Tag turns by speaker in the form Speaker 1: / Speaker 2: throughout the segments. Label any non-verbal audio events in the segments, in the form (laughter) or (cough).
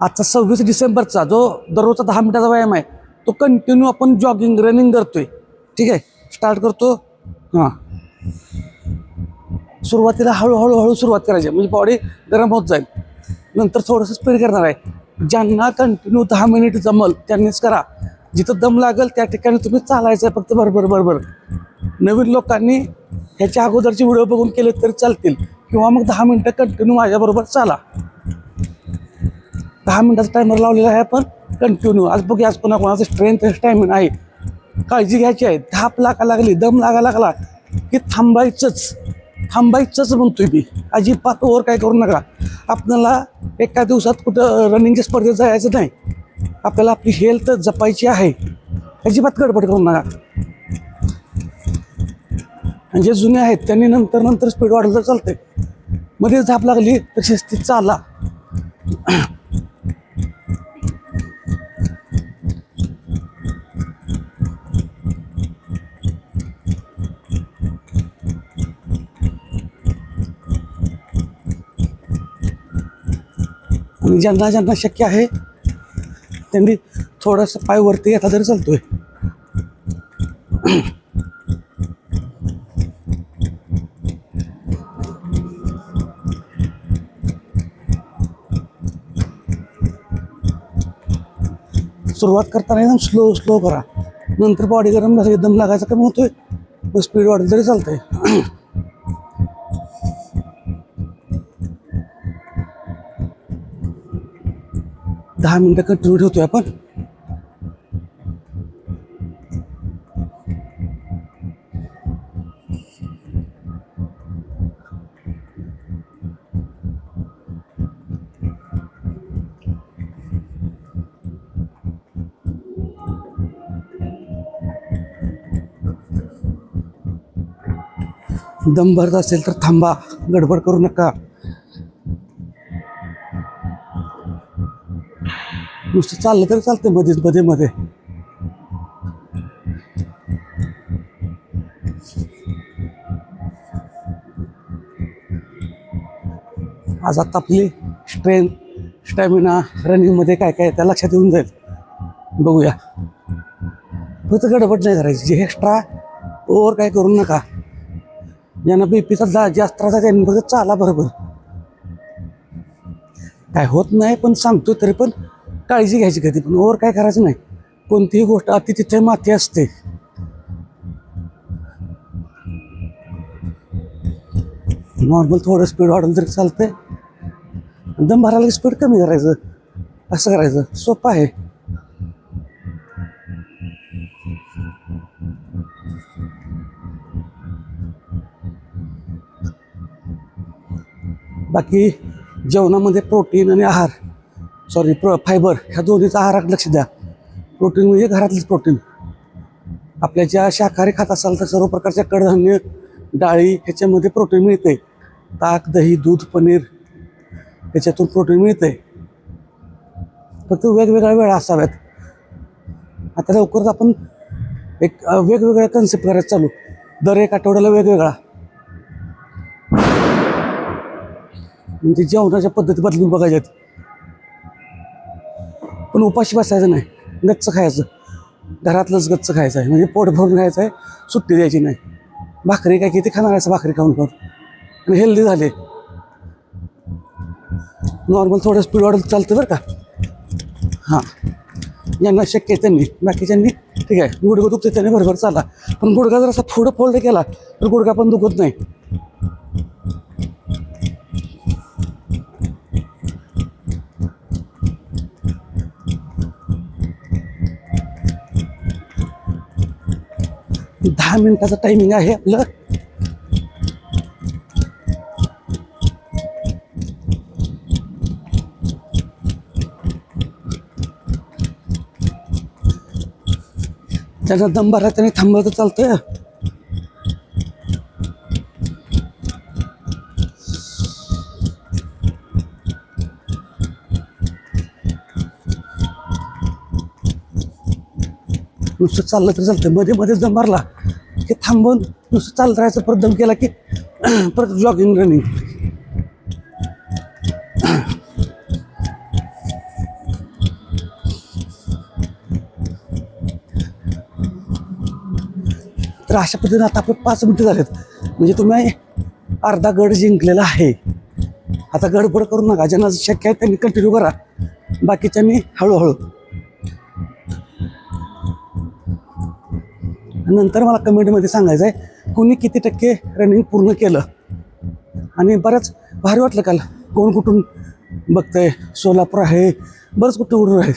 Speaker 1: आजचा सव्वीस डिसेंबरचा जो दररोजचा दहा मिनिटाचा व्यायाम आहे तो कंटिन्यू आपण जॉगिंग रनिंग करतोय. ठीक आहे? स्टार्ट करतो. हां. सुरुवातीला हळूहळू हळू सुरुवात करायची. आहे. म्हणजे बॉडी गरम होत जाईल. नंतर थोडंसं स्पीड करणार आहे. ज्यांना कंटिन्यू दहा मिनिट जमल त्यांनीच करा. जिथं दम लागेल त्या ठिकाणी तुम्ही चालायचं आहे फक्त. बरोबर बरोबर नवीन लोकांनी ह्याच्या अगोदरचे व्हिडिओ बघून केले तरी चालतील. किंवा मग दहा मिनटं कंटिन्यू माझ्याबरोबर चाला. दहा मिनटाचा टायमर लावलेला आहे आपण कंटिन्यू आज बघूया आज कोणाकोणाचं स्ट्रेंथ स्टॅमिना आहे. काळजी घ्यायची आहे. धाप लागा लागली दम लागा लागला की थांबायचंच. थांबायचंच म्हणतोय मी. अजिबात ओवर काय करू नका. आपल्याला एका दिवसात कुठं रनिंगच्या स्पर्धेत जायचं नाही. आपल्याला आपली हेल्थ जपायची आहे. अजिबात गडबड करू नका. आणि जे जुने आहेत त्यांनी नंतर नंतर स्पीड वाढवलं तर चालते मध्ये झाप लागली तर शिस्तीत चाला. आणि ज्यांना ज्यांना शक्य आहे, त्यांनी थोडंसं पाय वरती येता तरी चालतोय. सुरुवात करताना एकदम स्लो स्लो करा. नंतर बॉडी गरम एकदम लागायचा कमी मग स्पीड वाढली तरी चालतंय. दहा मिनटं कंटिन्यू ठेवतोय आपण. दम भरत असेल तर थांबा गडबड करू नका. नुसतं चाललं तरी चालतं मध्येच मध्ये मध्ये. आज आता आपली स्ट्रेंथ स्टॅमिना रनिंगमध्ये काय काय त्या लक्षात येऊन जाईल. बघूया. फक्त गडबड नाही करायची. जे एक्स्ट्रा ओव्हर काय करू नका. ज्यांना बी पीचा जा जास्त त्रास आहे त्यांनी फक्त चाला बरोबर. काय होत नाही पण सांगतो तरी पण काळजी घ्यायची कधी पण ओव्हर काय करायचं नाही. कोणतीही गोष्ट अति तिथे माती असते. नॉर्मल थोडं स्पीड वाढवलं तरी चालतंय. दम भरायला स्पीड कमी करायचं. असं करायचं. सोपं आहे. बाकी जेवणामध्ये प्रोटीन आणि आहार. सॉरी प्र फायबर ह्या दोन्हीचा आहारात लक्ष द्या. प्रोटीन म्हणजे घरातलंच प्रोटीन आपल्या ज्या शाकाहारी खात असाल तर सर्व प्रकारच्या कडधान्य डाळी ह्याच्यामध्ये प्रोटीन मिळते. ताक दही दूध पनीर ह्याच्यातून प्रोटीन मिळते. फक्त वेगवेगळ्या वेळा असाव्यात. आता लवकरच आपण एक वेगवेगळ्या कन्सेप्ट करायचं चालू. दर एक आठवड्याला वेगवेगळा. म्हणजे जेवणाच्या पद्धती बदलून बघायच्यात. पण उपाशी बसायचं नाही. गच्च खायचं. घरातलंच गच्च खायचं आहे. म्हणजे पोट भरून खायचं आहे सुट्टी द्यायची नाही. भाकरी काय किती खाणार असं भाकरी खाऊन खाऊन आणि हेल्दी झाले. नॉर्मल थोडं स्पीड वाढत चालतं बरं का? हां. यांना शक्य आहे त्यांनी. बाकीच्यांनी ठीक आहे. गुडघं दुखते त्यांनी बरोबर चाला. पण गुडघा जर असा थोडं फोल्ड केला तर गुडघा पण दुखत नाही. दहा मिनिटाचं टायमिंग आहे आपलं. त्याचा दम भरा त्याने थांबलं तर चालतंय. नुसतं चाललं तर चालतं मध्ये मध्ये दम मारला की थांबून नुसतं चालत राहायचं. परत दम केला की (clears throat) परत जॉगिंग रनिंग तर अशा पद्धतीने आता आपले पाच मिनटं झालेत. म्हणजे तुम्ही अर्धा गड जिंकलेला आहे. आता गडबड करू नका. ज्यांना शक्य आहे त्यांनी कंटिन्यू करा. बाकीच्या मी हळूहळू. नंतर मला कमेंटमध्ये सांगायचं आहे कोणी किती टक्के रनिंग पूर्ण केलं? आणि बरंच भारी वाटलं काल. कोण कुठून बघतंय? सोलापूर आहे बरंच कुठं उडून आहे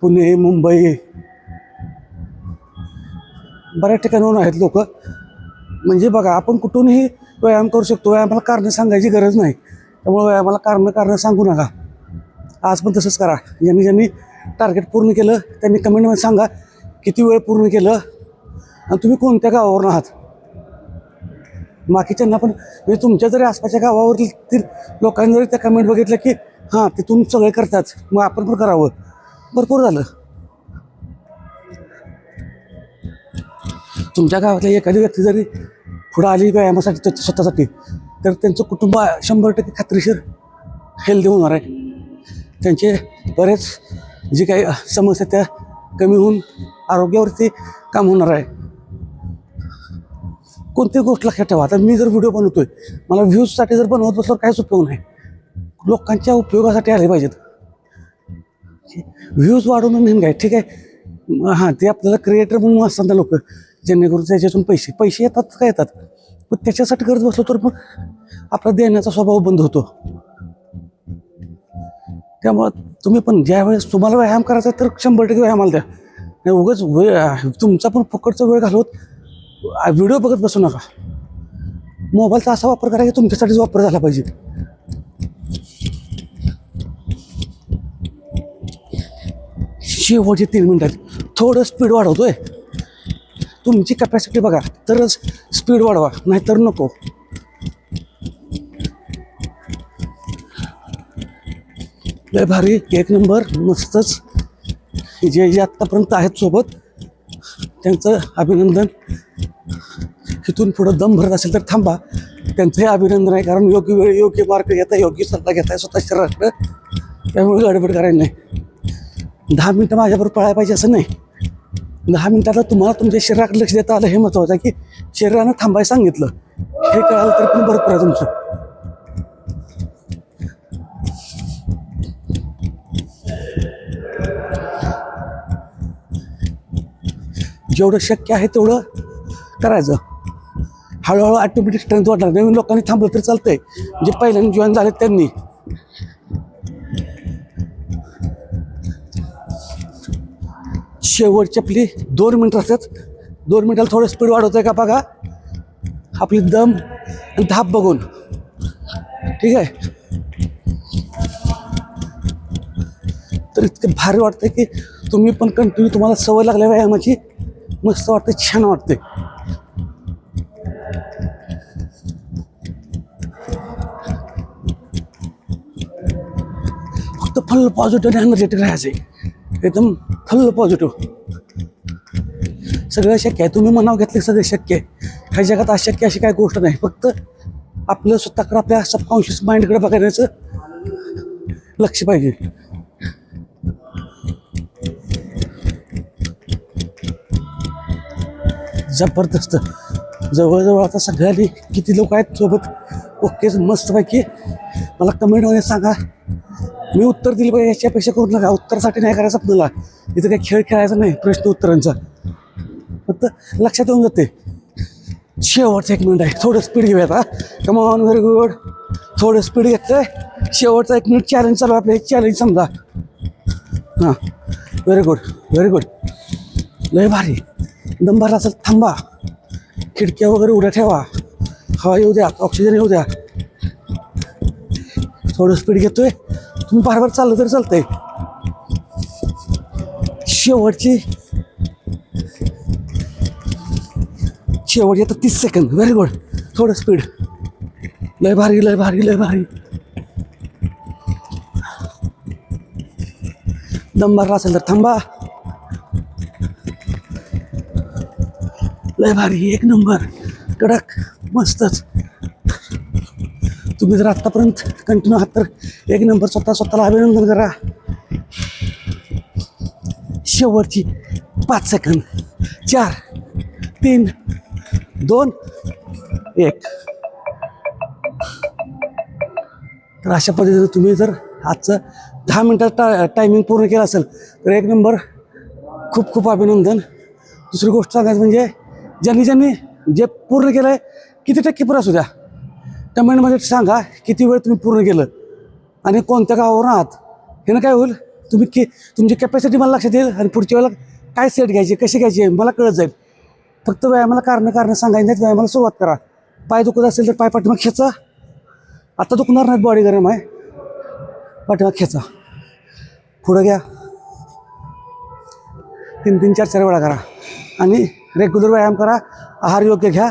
Speaker 1: पुणे मुंबई. बऱ्याच ठिकाणाहून आहेत लोक. म्हणजे बघा आपण कुठूनही व्यायाम करू शकतो. व्यायामाला कारणं सांगायची गरज नाही. त्यामुळे व्यायामाला कारणं कारणं सांगू नका. आज पण तसंच करा. ज्यांनी ज्यांनी टार्गेट पूर्ण केलं त्यांनी कमेंटमध्ये सांगा किती वेळ पूर्ण केलं आणि तुम्ही कोणत्या गावावरून आहात? बाकीच्यांना पण म्हणजे तुमच्या जरी आसपासच्या गावावरील लोकांनी जरी त्या कमेंट बघितलं की हां तिथून सगळे करतात मग आपण पण करावं. भरपूर झालं. तुमच्या गावातल्या एखादी व्यक्ती जरी पुढं आली व्यायामासाठी त्याच्या स्वतःसाठी तर त्यांचं कुटुंब शंभर टक्के खात्रीशीर हेल्दी होणार आहे. त्यांचे बरेच जी काही समस्या त्या कमी होऊन आरोग्यावरती काम होणार आहे. कोणत्याही गोष्ट लक्षात ठेवा. आता मी जर व्हिडिओ बनवतोय मला व्ह्यूजसाठी जर बनवत बसल्यावर काहीच उपयोग नाही. लोकांच्या उपयोगासाठी आले पाहिजेत. व्ह्यूज वाढवणं नेम काय? ठीक आहे. हां ते आपल्याला क्रिएटर म्हणून असतात ना लोक. जेणेकरून त्याच्यातून पैसे पैसे येतात का येतात? पण त्याच्यासाठी करत बसलो तर मग आपला देण्याचा स्वभाव बंद होतो. त्यामुळं तुम्ही पण ज्यावेळेस तुम्हाला व्यायाम करायचा तर शंभर टक्के व्यायामाला द्या. नाही उगाच वेळ तुमचा पण फुकटचा वेळ घालवत व्हिडिओ बघत बसू नका. मोबाईलचा असा वापर करा की तुमच्यासाठीच वापर झाला पाहिजे. शेवटचे तीन मिनिटात थोडं स्पीड वाढवतोय. तुमची कॅपॅसिटी बघा. तरच स्पीड वाढवा. नाहीतर नको. लय भारी. एक नंबर. मस्तच. जे जे आत्तापर्यंत आहेत सोबत त्यांचं अभिनंदन. इथून पुढं दम भरत असेल तर थांबा. त्यांचंही अभिनंदन आहे कारण योग्य वेळ योग्य मार्ग घेताय योग्य सल्ला घेताय स्वतः शरीराकडं त्यामुळे गडबड करायला नाही. दहा मिनटं माझ्याबरोबर पळायला पाहिजे असं नाही. दहा मिनटाला तुम्हाला तुमच्या शरीराकडे लक्ष देता आलं हे महत्त्वाचं आहे की शरीरानं थांबायला सांगितलं. हे कळालं तर पण भरपूर आहे तुमचं. जेवढं शक्य आहे तेवढं करायचं. हळूहळू ऑटोमॅटिक स्ट्रेंथ वाढणार. नवीन लोकांनी थांबलं तर चालतंय. जे पहिल्यांदा जॉईन झाले त्यांनी. शेवटची आपली दोन मिनटं असतात. दोन मिनिटाला थोडं स्पीड वाढवतंय का बघा. आपली दम आणि धाप बघून. ठीक आहे? तर इतकं भारी वाटतं की तुम्ही पण कंटिन्यू तुम्हाला सवय लागल्या व्यायामाची. मस्त वाटते छान वाटते फुल पॉझिटिव्ह आणि एनर्जेटिक राहायचे. एकदम फुल पॉझिटिव्ह सगळं शक्य आहे. तुम्ही मनाव घेतले सगळं शक्य आहे. ह्या जगात अशक्य अशी काही गोष्ट नाही. फक्त आपलं स्वतःकडे आपल्या सबकॉन्शियस माइंडकडे बघण्याचं लक्ष पाहिजे. जबरदस्त. जवळजवळ आता सगळ्यांनी किती लोक आहेत सोबत? ओकेच मस्तपैकी. मला कमेंटमध्ये सांगा. मी उत्तर दिली पाहिजे याच्यापेक्षा करू नका. उत्तरासाठी नाही करायचं आपल्याला. इथं काही खेळ खेळायचा नाही प्रश्न उत्तरांचा. फक्त लक्षात येऊन जाते. शेवटचं एक मिनिट आहे. थोडं स्पीड घेऊयात हा. कमॉन व्हेरी गुड थोडं स्पीड घेतलंय. शेवटचा एक मिनिट चॅलेंज चालू आहे आपलं. एक चॅलेंज समजा. हां. व्हेरी गुड व्हेरी गुड लय भारी. दम भरला असेल थांबा. खिडक्या वगैरे उड्या ठेवा. हवा येऊ द्या. ऑक्सिजन येऊ द्या. थोडं स्पीड घेतोय. तुम्ही बार चाललं तरी चालतंय. शेवटची शेवटची आता तीस सेकंद व्हेरी गुड थोडं स्पीड लय भारी लय भारी लय भारी. दम भरला असेल तर थांबा. लय भारी. एक नंबर. कडक. मस्तच. तुम्ही जर आत्तापर्यंत कंटिन्यू आहात तर एक नंबर स्वतः स्वतःला अभिनंदन करा. शेवटची पाच सेकंद. चार तीन दोन एक. तर अशा पद्धतीने तुम्ही जर आजचं दहा मिनटात टा टायमिंग पूर्ण केलं असेल तर एक नंबर खूप खूप अभिनंदन. दुसरी गोष्ट सांगायचं म्हणजे ज्यांनी ज्यांनी जे पूर्ण केलं आहे किती टक्के पुरा असू द्या. कमेंटमध्ये सांगा किती वेळ तुम्ही पूर्ण केलं? आणि कोणत्या गावावर आहात? ह्यानं काय होईल? तुम्ही के तुमची कॅपॅसिटी मला लक्षात येईल आणि पुढच्या वेळेला काय सेट घ्यायची कशी घ्यायची मला कळत जाईल. फक्त व्यायामाला कारणं कारणं सांगायची नाहीत व्यायामाला सुरुवात करा. पाय दुखत असेल तर पाय पाठीमाग खेचा. आत्ता दुखणार नाहीत बॉडी गरम आहे. पाठीमाग खेचा. पुढं घ्या. तीन तीन चार चार वेळा करा. आणि रेग्युलर व्यायाम करा. आहार योग्य घ्या.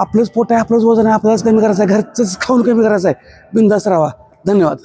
Speaker 1: आपलंच पोट आहे आपलंच वजन आहे आपल्यालाच कमी करायचं आहे घरचंच खाऊन कमी करायचं आहे. बिंदास राहा. धन्यवाद.